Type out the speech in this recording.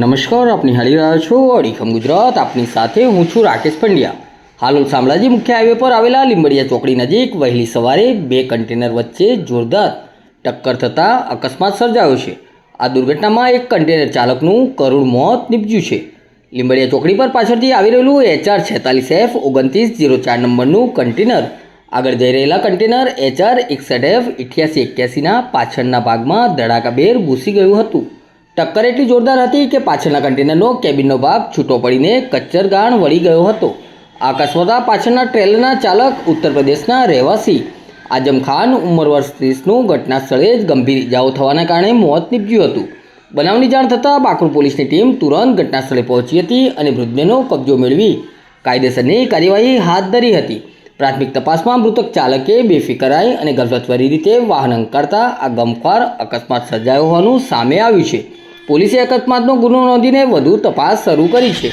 નમસ્કાર, આપ નિહાળી રહ્યા છો અડીખમ ગુજરાત. આપની સાથે હું છું રાકેશ પંડ્યા. હાલોલ શામળાજી મુખ્ય હાઈવે પર આવેલા લીંબડિયા ચોકડી નજીક વહેલી સવારે બે કન્ટેનર વચ્ચે જોરદાર ટક્કર થતાં અકસ્માત સર્જાયો છે. આ દુર્ઘટનામાં એક કન્ટેનર ચાલકનું કરુણ મોત નીપજ્યું છે. લીંબડિયા ચોકડી પર પાછળથી આવી રહેલું એચઆર છેતાલીસ એફ ઓગણત્રીસ જીરો ચાર નંબરનું કન્ટેનર. આગળ જઈ રહેલા કન્ટેનર એચઆર એકસઠ એફ અઠ્યાસી એક્યાસીના પાછળના ભાગમાં ધડાકાબેર ઘૂસી ગયું હતું. ટક્કર એટલી જોરદાર હતી કે પાછળના કન્ટેનરનો કેબિનનો ભાગ છૂટો પડીને કચ્ચરગાણ વળી ગયો હતો. આ પાછળના ટ્રેલરના ચાલક ઉત્તર પ્રદેશના રહેવાસી આજમ ખાન ઉંમર વર્ષ ત્રીસનું ઘટના સ્થળે જ ગંભીર ઇજાઓ થવાના કારણે મોત નીપજ્યું હતું. બનાવની જાણ થતાં બાકરોલ પોલીસની ટીમ તુરંત ઘટના સ્થળે પહોંચી હતી અને મૃતદેહનો કબજો મેળવી કાયદેસરની કાર્યવાહી હાથ ધરી હતી. પ્રાથમિક તપાસમાં મૃતક ચાલકે બેફિકરાઈ અને ગર્ભત્વરી રીતે વાહન અંકારતા આ ગમખ્વાર અકસ્માત સર્જાયો હોવાનું સામે આવ્યું છે. પોલીસે અકસ્માતનો ગુનો નોંધીને વધુ તપાસ શરૂ કરી છે.